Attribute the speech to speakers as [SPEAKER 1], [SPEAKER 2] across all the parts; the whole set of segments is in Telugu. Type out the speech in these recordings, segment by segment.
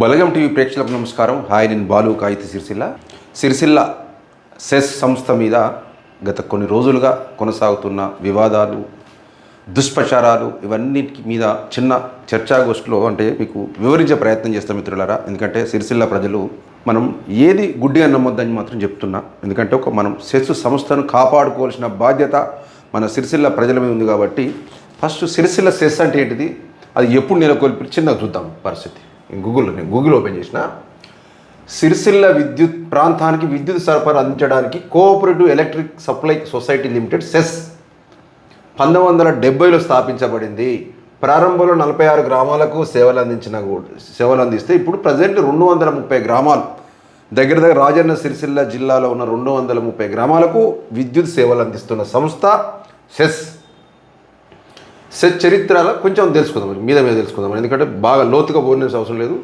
[SPEAKER 1] బలగం టీవీ ప్రేక్షకులకు నమస్కారం. హాయ్ నేను బాలు కాయితి సిరిసిల్ల. సిరిసిల్ల సెస్ సంస్థ మీద గత కొన్ని రోజులుగా కొనసాగుతున్న వివాదాలు దుష్ప్రచారాలు ఇవన్నిటి మీద చిన్న చర్చాగోష్ఠిలో అంటే మీకు వివరించే ప్రయత్నం చేస్తాం మిత్రులారా. ఎందుకంటే సిరిసిల్ల ప్రజలు మనం ఏది గుడ్డిగా నమ్మొద్దని మాత్రం చెప్తున్నా. ఎందుకంటే ఒక మనం సెస్ సంస్థను కాపాడుకోవాల్సిన బాధ్యత మన సిరిసిల్ల ప్రజల మీద ఉంది కాబట్టి ఫస్ట్ సిరిసిల్ల సెస్ అంటే ఏంటిది? అది ఎప్పుడు నెలకొల్పి చిన్నగా చూద్దాం పరిస్థితి. గూగుల్ గూగుల్లో నేను గూగుల్ ఓపెన్ చేసిన. సిరిసిల్ల విద్యుత్ ప్రాంతానికి విద్యుత్ సరఫరా అందించడానికి cooperative electric supply society limited CESS పంతొమ్మిది వందల డెబ్బైలో స్థాపించబడింది. ప్రారంభంలో నలభై ఆరు గ్రామాలకు సేవలు అందించిన సేవలు అందిస్తే ఇప్పుడు ప్రజెంట్ రెండు వందల ముప్పై గ్రామాలు. దగ్గర దగ్గర రాజన్న సిరిసిల్ల జిల్లాలో ఉన్న రెండు వందల ముప్పై గ్రామాలకు విద్యుత్ సేవలు అందిస్తున్న సంస్థ సెస్. చరిత్రలో కొంచెం తెలుసుకుందాం మీద మీద తెలుసుకుందాం. ఎందుకంటే బాగా లోతుగా పోయిన అవసరం లేదు.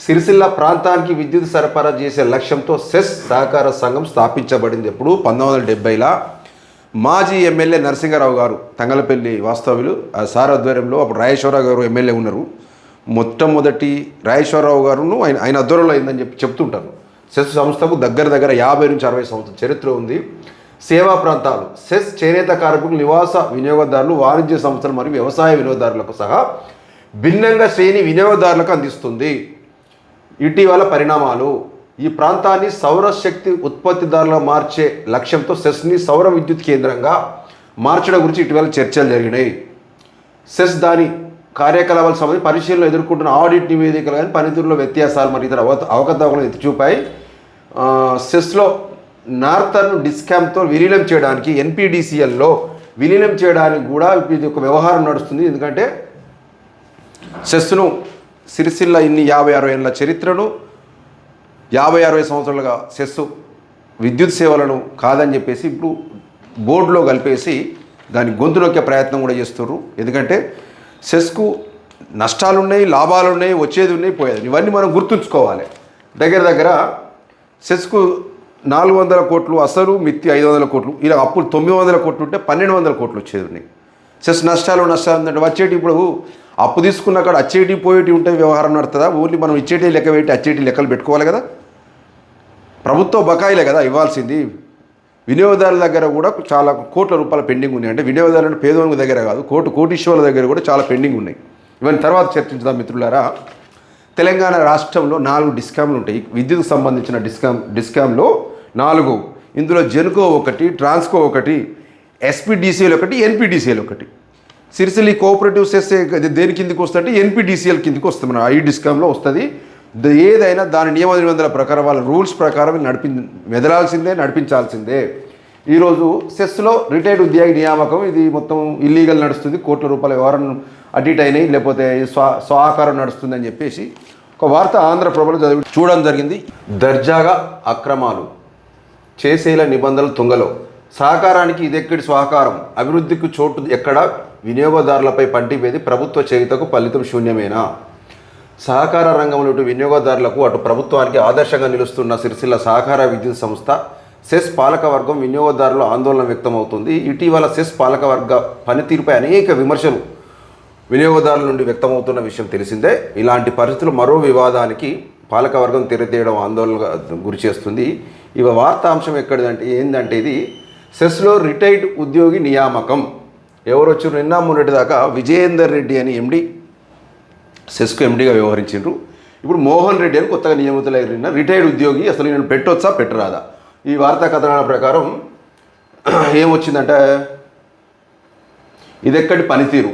[SPEAKER 1] సిరిసిల్ల ప్రాంతానికి విద్యుత్ సరఫరా చేసే లక్ష్యంతో సెస్ సహకార సంఘం స్థాపించబడింది ఎప్పుడు? పంతొమ్మిది వందల డెబ్బైలో. మాజీ ఎమ్మెల్యే నరసింహారావు గారు తంగలపల్లి వాస్తవ్యులు ఆ సార్ ఆధ్వర్యంలో అప్పుడు రాయేశ్వరరావు గారు ఎమ్మెల్యే ఉన్నారు. మొట్టమొదటి రాయేశ్వరరావు గారును ఆయన ఆయన ఆధ్వర్యంలో అయిందని చెప్పి చెప్తుంటారు. సెస్ సంస్థకు దగ్గర దగ్గర యాభై నుంచి అరవై సంవత్సరం చరిత్ర ఉంది. సేవా ప్రాంతాలు సెస్ చేనేత కార్మికులు నివాస వినియోగదారులు వాణిజ్య సంస్థలు మరియు వ్యవసాయ వినియోగదారులకు సహా భిన్నంగా శ్రేణి వినియోగదారులకు అందిస్తుంది. ఇటీవల పరిణామాలు. ఈ ప్రాంతాన్ని సౌరశక్తి ఉత్పత్తిదారులుగా మార్చే లక్ష్యంతో సెస్ని సౌర విద్యుత్ కేంద్రంగా మార్చడం గురించి ఇటీవల చర్చలు జరిగినాయి. సెస్ దాని కార్యకలాపాల సంబంధించి పరిశీలన ఎదుర్కొంటున్న ఆడిట్ నివేదికలు కానీ పనితీరులో వ్యత్యాసాలు మరియు ఇతర అవత అవకతవకలను ఎత్తి చూపాయి సెస్లో నార్థర్న్ డిస్కామ్తో విలీనం చేయడానికి ఎన్పిడిసిఎల్లో విలీనం చేయడానికి కూడా ఇది ఒక వ్యవహారం నడుస్తుంది. ఎందుకంటే సెస్ను సిరిసిల్ల ఇన్ని యాభై అరవై ఏళ్ళ చరిత్రను యాభై అరవై సంవత్సరాలుగా సెస్ విద్యుత్ సేవలను కాదని చెప్పేసి ఇప్పుడు బోర్డులో కలిపేసి దాని గొంతు నొక్కే ప్రయత్నం కూడా చేస్తున్నారు ఎందుకంటే సెస్కు నష్టాలున్నాయి లాభాలు ఉన్నాయి వచ్చేది ఉన్నాయి పోయేది ఇవన్నీ మనం గుర్తుంచుకోవాలి. దగ్గర దగ్గర సెస్కు నాలుగు వందల కోట్లు అసలు మిత్తి ఐదు వందల కోట్లు. ఇలా అప్పులు తొమ్మిది వందల కోట్లు ఉంటే పన్నెండు వందల కోట్లు వచ్చేది ఉన్నాయి సెస్ నష్టాలు నష్టాలు ఉందంటే వచ్చేటి ఇప్పుడు అప్పు తీసుకున్న కాడ అచ్చేటి పోయేటి ఉంటే వ్యవహారం నడుతుందా? ఓన్లీ మనం ఇచ్చేటి లెక్క పెట్టి అచ్చేటి లెక్కలు పెట్టుకోవాలి కదా? ప్రభుత్వ బకాయిలే కదా ఇవ్వాల్సింది. వినియోగదారుల దగ్గర కూడా చాలా కోట్ల రూపాయల పెండింగ్ ఉన్నాయి. అంటే వినియోగదారుల పేదవాళ్ళ దగ్గర కాదు కోటి కోటీశ్వరుల దగ్గర కూడా చాలా పెండింగ్ ఉన్నాయి. ఇవన్నీ తర్వాత చర్చించుదాం మిత్రులారా. తెలంగాణ రాష్ట్రంలో నాలుగు డిస్కామ్లు ఉంటాయి. విద్యుత్కు సంబంధించిన డిస్కామ్ డిస్కామ్లో నాలుగు. ఇందులో జెన్కో ఒకటి ట్రాన్స్కో ఒకటి ఎస్పీడీసీఎల్ ఒకటి ఎన్పీడీసీఎల్ ఒకటి. సిరిసిల్లి కోఆపరేటివ్ సెస్ దేని కిందకి వస్తుందంటే ఎన్పీడీసీఎల్ కిందకి వస్తుంది మన ఐ డిస్కామ్లో వస్తుంది. ద- ఏదైనా దాని నియమ నిబంధనల ప్రకారం వాళ్ళ రూల్స్ ప్రకారం నడిపి మెదలాల్సిందే నడిపించాల్సిందే. ఈరోజు సెస్లో రిటైర్డ్ ఉద్యోగి నియామకం ఇది మొత్తం ఇల్లీగల్ నడుస్తుంది కోట్ల రూపాయల వ్యవహారం అడిట్ అయినాయి లేకపోతే స్వా స్వాకారం నడుస్తుంది అని చెప్పేసి ఒక వార్త ఆంధ్రప్రభలో చదివి చూడడం జరిగింది. దర్జాగా అక్రమాలు. చేసేల నిబంధనలు తుంగలో. సహకారానికి ఇదెక్కడి సహకారం అభివృద్ధికి చోటు ఎక్కడ? వినియోగదారులపై పంటివేది ప్రభుత్వ చేయుతకు ఫలితం శూన్యమేనా? సహకార రంగంలో ఇటు వినియోగదారులకు అటు ప్రభుత్వానికి ఆదర్శంగా నిలుస్తున్న సిరిసిల్ల సహకార విద్యుత్ సంస్థ సెస్ పాలకవర్గం వినియోగదారుల ఆందోళన వ్యక్తమవుతుంది. ఇటీవల సెస్ పాలకవర్గ పనితీరుపై అనేక విమర్శలు వినియోగదారుల నుండి వ్యక్తమవుతున్న విషయం తెలిసిందే. ఇలాంటి పరిస్థితులు మరో వివాదానికి పాలకవర్గం తెరతీయడం ఆందోళన గురి చేస్తుంది ఇవ వార్తాంశం ఎక్కడిదంటే ఏంటంటే ఇది సెస్లో రిటైర్డ్ ఉద్యోగి నియామకం. ఎవరు వచ్చారు నిన్న మొన్నటి దాకా విజయేందర్ రెడ్డి అని ఎండి సెస్కు ఎండీగా వ్యవహరించారు ఇప్పుడు మోహన్ రెడ్డి అని కొత్తగా నియమితులైన రిటైర్డ్ ఉద్యోగి అసలు నేను పెట్టొచ్చా పెట్టరాదా? ఈ వార్తా కథనాల ప్రకారం ఏమొచ్చిందంటే ఇదెక్కడి పనితీరు?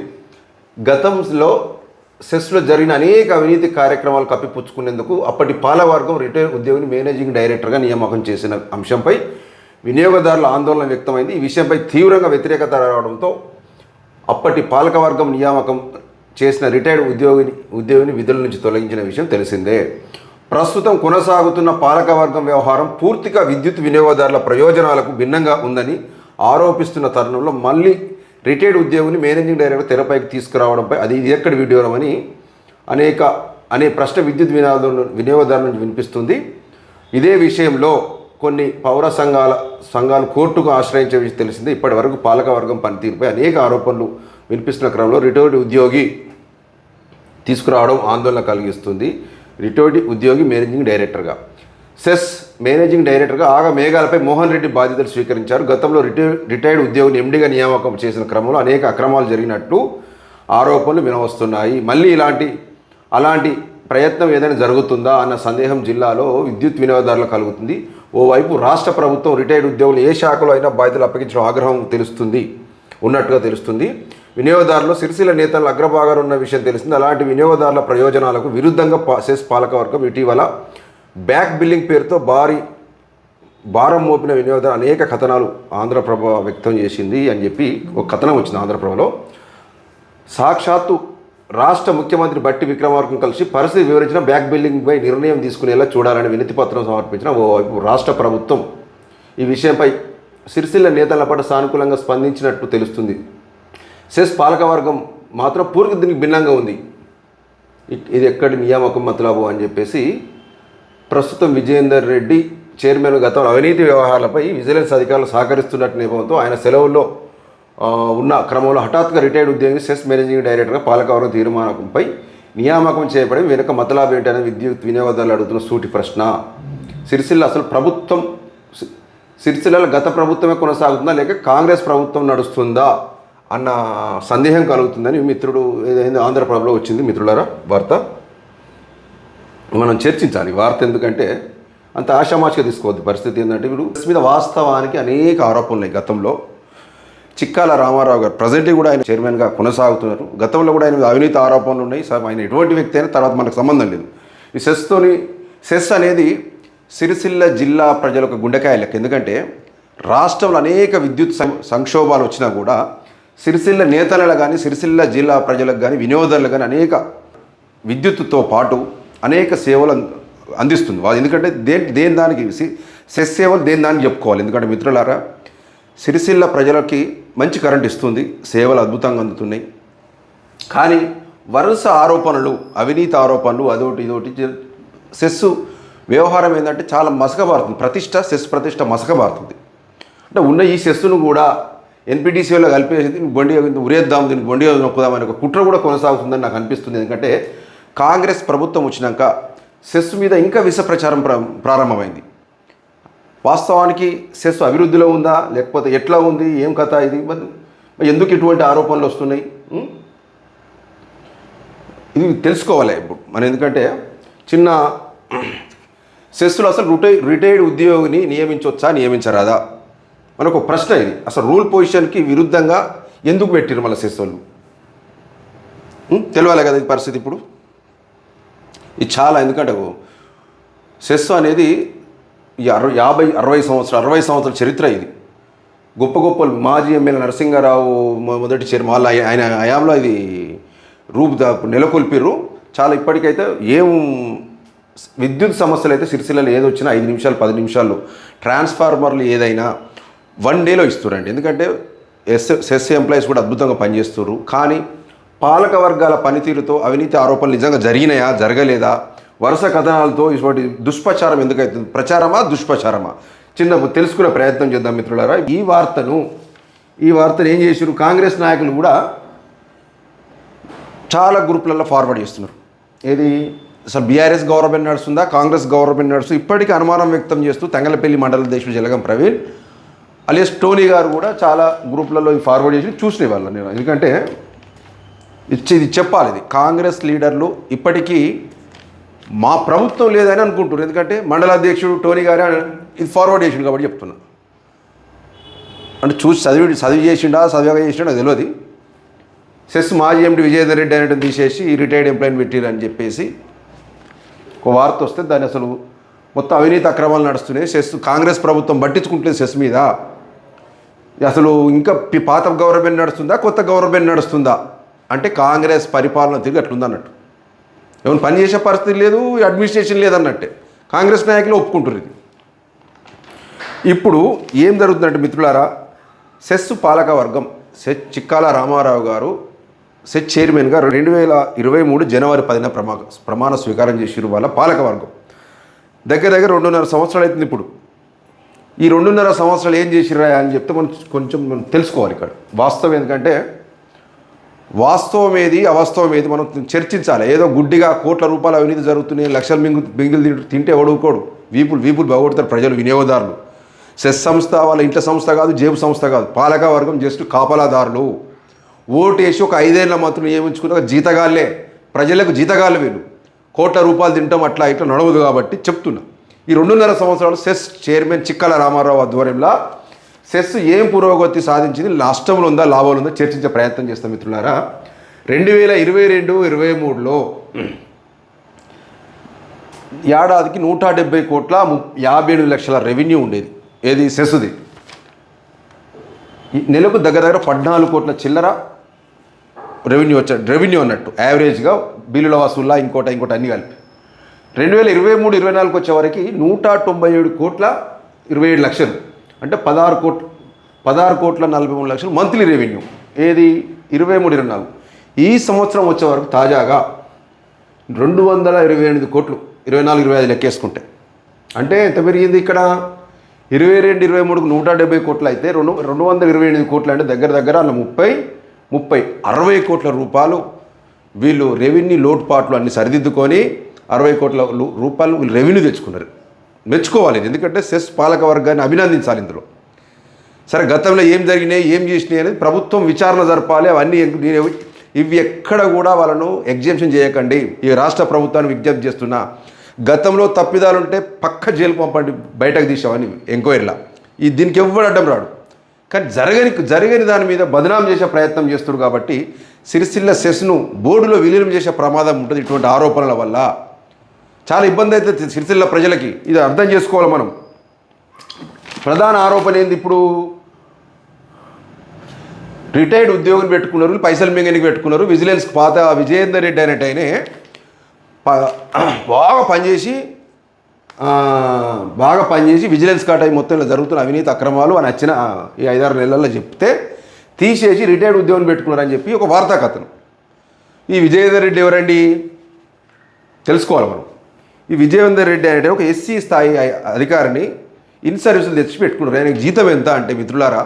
[SPEAKER 1] గతంలో సెస్లో జరిగిన అనేక అవినీతి కార్యక్రమాలు కప్పిపుచ్చుకునేందుకు అప్పటి పాలవర్గం రిటైర్ ఉద్యోగిని మేనేజింగ్ డైరెక్టర్గా నియామకం చేసిన అంశంపై వినియోగదారుల ఆందోళన వ్యక్తమైంది. ఈ విషయంపై తీవ్రంగా వ్యతిరేకత రావడంతో అప్పటి పాలకవర్గం నియామకం చేసిన రిటైర్డ్ ఉద్యోగిని ఉద్యోగిని విధుల నుంచి తొలగించిన విషయం తెలిసిందే. ప్రస్తుతం కొనసాగుతున్న పాలకవర్గం వ్యవహారం పూర్తిగా విద్యుత్ వినియోగదారుల ప్రయోజనాలకు భిన్నంగా ఉందని ఆరోపిస్తున్న తరుణంలో మళ్ళీ రిటైర్డ్ ఉద్యోగిని మేనేజింగ్ డైరెక్టర్ తెరపైకి తీసుకురావడంపై అది ఇది ఎక్కడ వీడియోలో అని అనేక అనే ప్రశ్న విద్యుత్ వినియోగదారు వినియోగదారుల నుంచి వినిపిస్తుంది. ఇదే విషయంలో కొన్ని పౌర సంఘాల సంఘాలు కోర్టుకు ఆశ్రయించే విషయం తెలిసింది. ఇప్పటి వరకు పాలకవర్గం పనితీరుపై అనేక ఆరోపణలు వినిపిస్తున్న క్రమంలో రిటైర్డ్ ఉద్యోగి తీసుకురావడం ఆందోళన కలిగిస్తుంది. రిటైర్డ్ ఉద్యోగి మేనేజింగ్ డైరెక్టర్గా. సెస్ మేనేజింగ్ డైరెక్టర్గా ఆగ మేఘాలపై మోహన్ రెడ్డి బాధ్యతలు స్వీకరించారు. గతంలో రిటైర్ రిటైర్డ్ ఉద్యోగిని ఎండిగా నియామకం చేసిన క్రమంలో అనేక అక్రమాలు జరిగినట్లు ఆరోపణలు వినవస్తున్నాయి. మళ్ళీ ఇలాంటి అలాంటి ప్రయత్నం ఏదైనా జరుగుతుందా అన్న సందేహం జిల్లాలో విద్యుత్ వినియోగదారులు కలుగుతుంది. ఓవైపు రాష్ట్ర ప్రభుత్వం రిటైర్డ్ ఉద్యోగులు ఏ శాఖలో అయినా బాధ్యతలు అప్పగించడం ఆగ్రహం తెలుస్తుంది ఉన్నట్టుగా తెలుస్తుంది. వినియోగదారులు సిరిసిల నేతలు అగ్రభాగాలు ఉన్న విషయం తెలిసింది. అలాంటి వినియోగదారుల ప్రయోజనాలకు విరుద్ధంగా సెస్ పాలకవర్గం ఇటీవల బ్యాక్ బిల్లింగ్ పేరుతో భారీ భారం మోపిన వినియోగదారు అనేక కథనాలు ఆంధ్రప్రభ వ్యక్తం చేసింది అని చెప్పి ఒక కథనం వచ్చింది ఆంధ్రప్రభలో సాక్షాత్తు రాష్ట్ర ముఖ్యమంత్రి బట్టి విక్రమార్కం కలిసి పరిస్థితి వివరించిన బ్యాక్ బిల్లింగ్పై నిర్ణయం తీసుకునేలా చూడాలని వినతిపత్రం సమర్పించిన ఓవైపు రాష్ట్ర ప్రభుత్వం ఈ విషయంపై సిరిసిల్ల నేతల పట్ల సానుకూలంగా స్పందించినట్టు తెలుస్తుంది. సెస్ పాలకవర్గం మాత్రం పూర్తి దీనికి భిన్నంగా ఉంది. ఇది ఎక్కడి నియామకం మతలాబు అని చెప్పేసి ప్రస్తుతం విజయేందర్ రెడ్డి చైర్మన్ గతంలో అవినీతి వ్యవహారాలపై విజిలెన్స్ అధికారులు సహకరిస్తున్నట్టు నేపథ్యంతో ఆయన సెలవుల్లో ఉన్న క్రమంలో హఠాత్తుగా రిటైర్డ్ ఉద్యోగి సెస్ మేనేజింగ్ డైరెక్టర్గా పాలకవర్గం తీర్మానంపై నియామకం చేయబడి వెనుక మతలాభం ఏంటనే విద్యుత్ వినియోగదారులు అడుగుతున్న సూటి ప్రశ్న. సిరిసిల్ల అసలు ప్రభుత్వం సిరిసిల్లలో గత ప్రభుత్వమే కొనసాగుతుందా లేక కాంగ్రెస్ ప్రభుత్వం నడుస్తుందా అన్న సందేహం కలుగుతుందని మిత్రుడు ఏదైంది ఆంధ్రప్రభలో వచ్చింది మిత్రులారా వార్త. మనం చర్చించాలి. వార్త ఎందుకంటే అంత ఆషామాషిగా తీసుకోవద్దు. పరిస్థితి ఏంటంటే వీడు ప్రెస్ మీద వాస్తవానికి అనేక ఆరోపణలు ఉన్నాయి గతంలో. చిక్కాల రామారావు గారు ప్రజెంట్ కూడా ఆయన చైర్మన్గా కొనసాగుతున్నారు. గతంలో కూడా ఆయన అవినీతి ఆరోపణలు ఉన్నాయి. సార్ ఆయన ఎటువంటి వ్యక్తి అయినా తర్వాత మనకు సంబంధం లేదు. ఈ సెస్తోని సెస్ అనేది సిరిసిల్ల జిల్లా ప్రజలకు గుండెకాయ లెక్క. ఎందుకంటే రాష్ట్రంలో అనేక విద్యుత్ సం- సంక్షోభాలు వచ్చినా కూడా సిరిసిల్ల నేతలలో కానీ సిరిసిల్ల జిల్లా ప్రజలకు కానీ వినియోగదారులు కానీ అనేక విద్యుత్తుతో పాటు అనేక సేవలు అందిస్తుంది. వాళ్ళు ఎందుకంటే దే దేని దానికి సెస్ సేవలు దేని దానికి చెప్పుకోవాలి. ఎందుకంటే మిత్రులారా సిరిసిల్ల ప్రజలకి మంచి కరెంట్ ఇస్తుంది. సేవలు అద్భుతంగా అందుతున్నాయి. కానీ వరుస ఆరోపణలు అవినీతి ఆరోపణలు అదొకటి ఇదొకటి జ- సెస్ వ్యవహారం ఏంటంటే చాలా మసకబారుతుంది. ప్రతిష్ట సెస్ ప్రతిష్ట మసకబారుతుంది. అంటే ఉన్న ఈ సెస్సును కూడా ఎన్పిటిసిలో కలిపేసి దీనికి ఉరేద్దాం దీనికి బండి నొప్పుదాం అనే ఒక కుట్ర కూడా కొనసాగుతుందని నాకు అనిపిస్తుంది. ఎందుకంటే కాంగ్రెస్ ప్రభుత్వం వచ్చినాక సెస్ మీద ఇంకా విష ప్రచారం ప్రారంభమైంది. వాస్తవానికి సెస్ అభివృద్ధిలో ఉందా? లేకపోతే ఎట్లా ఉంది? ఏం కథ ఇది? ఎందుకు ఇటువంటి ఆరోపణలు వస్తున్నాయి? ఇది తెలుసుకోవాలి ఇప్పుడు. మనం ఎందుకంటే చిన్న సెస్సులు అసలు రిటై రిటైర్డ్ ఉద్యోగిని నియమించవచ్చా నియమించరాదా? మనకు ఒక ప్రశ్న ఇది. అసలు రూల్ పొజిషన్కి విరుద్ధంగా ఎందుకు పెట్టిరు మళ్ళీ సెస్ వాళ్ళు తెలియాలి కదా ఈ పరిస్థితి ఇప్పుడు? ఇది చాలా ఎందుకంటే సెస్ అనేది అరవై యాభై అరవై సంవత్సరాలు అరవై సంవత్సరాల చరిత్ర ఇది. గొప్ప గొప్ప మాజీ ఎమ్మెల్యే నరసింహారావు మొ- మొదటి చైర్మన్ వాళ్ళ ఆయన- హయాంలో ఇది రూపు నెలకొల్పిర్రు. చాలా ఇప్పటికైతే ఏం విద్యుత్ సమస్యలు అయితే సిరిసిల్లలో ఏది వచ్చినా ఐదు నిమిషాలు పది నిమిషాలు ట్రాన్స్ఫార్మర్లు ఏదైనా వన్ డేలో ఇస్తురండి ఎందుకంటే ఎస్ సెస్ ఎంప్లాయీస్ కూడా అద్భుతంగా పనిచేస్తున్నారు కానీ పాలక వర్గాల పనితీరుతో అవినీతి ఆరోపణలు నిజంగా జరిగినాయా? జరగలేదా? వరుస కథనాలతో ఇటువంటి దుష్ప్రచారం ఎందుకైతుంది ప్రచారమా దుష్ప్రచారమా? చిన్న తెలుసుకునే ప్రయత్నం చేద్దాం మిత్రులారా. ఈ వార్తను ఈ వార్తను ఏం చేసారు కాంగ్రెస్ నాయకులు కూడా చాలా గ్రూపులలో ఫార్వర్డ్ చేస్తున్నారు. ఏది? అసలు బీఆర్ఎస్ గవర్నమెంట్ నడుస్తుందా? కాంగ్రెస్ గవర్నమెంట్ నడుస్తుంది ఇప్పటికీ అనుమానం వ్యక్తం చేస్తూ తంగలపల్లి మండల దేశం జలగం ప్రవీణ్ అలియస్ టోనీ గారు కూడా చాలా గ్రూపులలో ఈ ఫార్వర్డ్ చేసి చూసిన వాళ్ళు నేను ఎందుకంటే ఇది చెప్పాలి ఇది. కాంగ్రెస్ లీడర్లు ఇప్పటికీ మా ప్రభుత్వం లేదని అనుకుంటున్నారు. ఎందుకంటే మండల అధ్యక్షుడు టోనీ గారే ఇది ఫార్వర్డ్ చేసిండు కాబట్టి చెప్తున్నా. అంటే చూసి చదివి చదివి చేసిండా చదివగా చేసిండా నాకు తెలియదు. సెస్ మాజీ ఎండి విజయేందర్ రెడ్డి అనేటిని తీసేసి రిటైర్డ్ ఎంప్లాయీని పెట్టిరు అని చెప్పేసి ఒక వార్త వస్తే దాన్ని అసలు మొత్తం అవినీతి అక్రమాలు నడుస్తున్నాయి. సెస్ కాంగ్రెస్ ప్రభుత్వం పట్టించుకుంటుంది సెస్ మీద. అసలు ఇంకా పాత గవర్నమెంట్ నడుస్తుందా కొత్త గవర్నమెంట్ నడుస్తుందా? అంటే కాంగ్రెస్ పరిపాలన తిరిగి అట్లుందన్నట్టు. ఏమైనా పని చేసే పరిస్థితి లేదు అడ్మినిస్ట్రేషన్ లేదన్నట్టే. కాంగ్రెస్ నాయకులు ఒప్పుకుంటారు ఇది. ఇప్పుడు ఏం జరుగుతుందంటే మిత్రులారా సెస్ పాలక వర్గం సెచ్ చిక్కాల రామారావు గారు సెట్ చైర్మన్గా రెండు వేల ఇరవై మూడు జనవరి పదిన ప్రమా ప్రమాణ స్వీకారం చేసిరు వాళ్ళ పాలక వర్గం దగ్గర దగ్గర రెండున్నర సంవత్సరాలు అవుతుంది ఇప్పుడు. ఈ రెండున్నర సంవత్సరాలు ఏం చేసిరా అని చెప్తే మనం కొంచెం మనం తెలుసుకోవాలి ఇక్కడ. వాస్తవం ఎందుకంటే వాస్తవం ఏది అవాస్తవం ఏది మనం చర్చించాలి. ఏదో గుడ్డిగా కోట్ల రూపాయల అవినీతి జరుగుతున్నాయి లక్షల మింగు మింగిలు తింటే ఎవడుకోడు వీపులు వీపులు బాగొడతారు ప్రజలు వినియోగదారులు. సెస్ సంస్థ వాళ్ళ ఇంట్ల సంస్థ కాదు జేబు సంస్థ కాదు. పాలక వర్గం జస్ట్ కాపలాదారులు. ఓటు వేసి ఒక ఐదేళ్ళ మాత్రం నియమించుకున్న జీతగాళ్ళే ప్రజలకు జీతగాళ్ళు వీళ్ళు. కోట్ల రూపాయలు తింటాం అట్లా ఇట్లా నడవదు కాబట్టి చెప్తున్నా. ఈ రెండున్నర సంవత్సరాలు సెస్ చైర్మన్ చిక్కల రామారావు ఆధ్వర్యంలో సెస్ ఏం పురోగతి సాధించింది? నష్టంలో ఉందా లాభాలు ఉందా చర్చించే ప్రయత్నం చేస్తాం మిత్రులారా రెండు వేల ఇరవై రెండు ఇరవై మూడులో ఏడాదికి నూట డెబ్బై కోట్ల ము యాభై ఎనిమిది లక్షల రెవెన్యూ ఉండేది. ఏది? సెస్ది నెలకు దగ్గర దగ్గర పద్నాలుగు కోట్ల చిల్లర రెవెన్యూ వచ్చా రెవెన్యూ అన్నట్టు యావరేజ్గా బిల్లుల వసూల్లా ఇంకోట ఇంకోటి అన్ని కలిపి. రెండు వేల ఇరవై మూడు ఇరవై నాలుగు వచ్చే వరకు నూట తొంభై ఏడు కోట్ల ఇరవై ఏడు లక్షలు. అంటే పదహారు కోట్ పదహారు కోట్ల నలభై మూడు లక్షలు మంత్లీ రెవెన్యూ. ఏది? ఇరవై మూడు ఇరవై నాలుగు. ఈ సంవత్సరం వచ్చే వరకు తాజాగా రెండు వందల ఇరవై ఎనిమిది కోట్లు ఇరవై నాలుగు ఇరవై ఐదు లెక్కేసుకుంటే. అంటే ఎంత పెరిగింది ఇక్కడ? ఇరవై రెండు ఇరవై మూడుకు నూట డెబ్బై కోట్లు అయితే రెండు రెండు వందల ఇరవై ఎనిమిది కోట్లు అంటే దగ్గర దగ్గర అలా ముప్పై ముప్పై అరవై కోట్ల రూపాయలు వీళ్ళు రెవెన్యూ లోటుపాట్లు అన్ని సరిదిద్దుకొని అరవై కోట్ల రూపాయలు వీళ్ళు రెవెన్యూ తెచ్చుకున్నారు. మెచ్చుకోవాలి. ఎందుకంటే సెస్ పాలక వర్గాన్ని అభినందించాలి ఇందులో. సరే గతంలో ఏం జరిగినాయి ఏం చేసినాయి అనేది ప్రభుత్వం విచారణ జరపాలి. అవన్నీ నేను ఇవి ఎక్కడ కూడా వాళ్ళను ఎగ్జామ్షన్ చేయకండి. ఈ రాష్ట్ర ప్రభుత్వాన్ని విజ్ఞప్తి చేస్తున్నా. గతంలో తప్పిదాలు ఉంటే పక్క జైలు పంపండి బయటకు తీసామని ఎంక్వైరీలా. ఈ దీనికి ఎవ్వడు అడ్డం రాడు. కానీ జరగని జరగని దాని మీద బదనాం చేసే ప్రయత్నం చేస్తున్నారు కాబట్టి సిరిసిల్ల సెస్ను బోర్డులో విలీనం చేసే ప్రమాదం ఉంటుంది ఇటువంటి ఆరోపణల వల్ల. చాలా ఇబ్బంది అయితే సిరిసిల్ల ప్రజలకి. ఇది అర్థం చేసుకోవాలి మనం. ప్రధాన ఆరోపణ ఏంది ఇప్పుడు? రిటైర్డ్ ఉద్యోగులు పెట్టుకున్నారు పైసలు మింగనికి పెట్టుకున్నారు విజిలెన్స్ పాత విజయేందర్ రెడ్డి అనేట ఆయనే బాగా పనిచేసి బాగా పనిచేసి విజిలెన్స్ కాటాయి మొత్తం జరుగుతున్న అవినీతి అక్రమాలు అని వచ్చిన ఈ ఐదారు నెలల్లో చెప్తే తీసేసి రిటైర్డ్ ఉద్యోగం పెట్టుకున్నారని చెప్పి ఒక వార్తా కథనం ఈ విజయేందర్ రెడ్డి ఎవరండి? తెలుసుకోవాలి మనం. ఈ విజయవేందర్ రెడ్డి అనేది ఒక ఎస్సీ స్థాయి అధికారిని ఇన్ సర్వీసులు తెచ్చి పెట్టుకున్నారు ఆయనకి జీతం ఎంత అంటే మిత్రులారా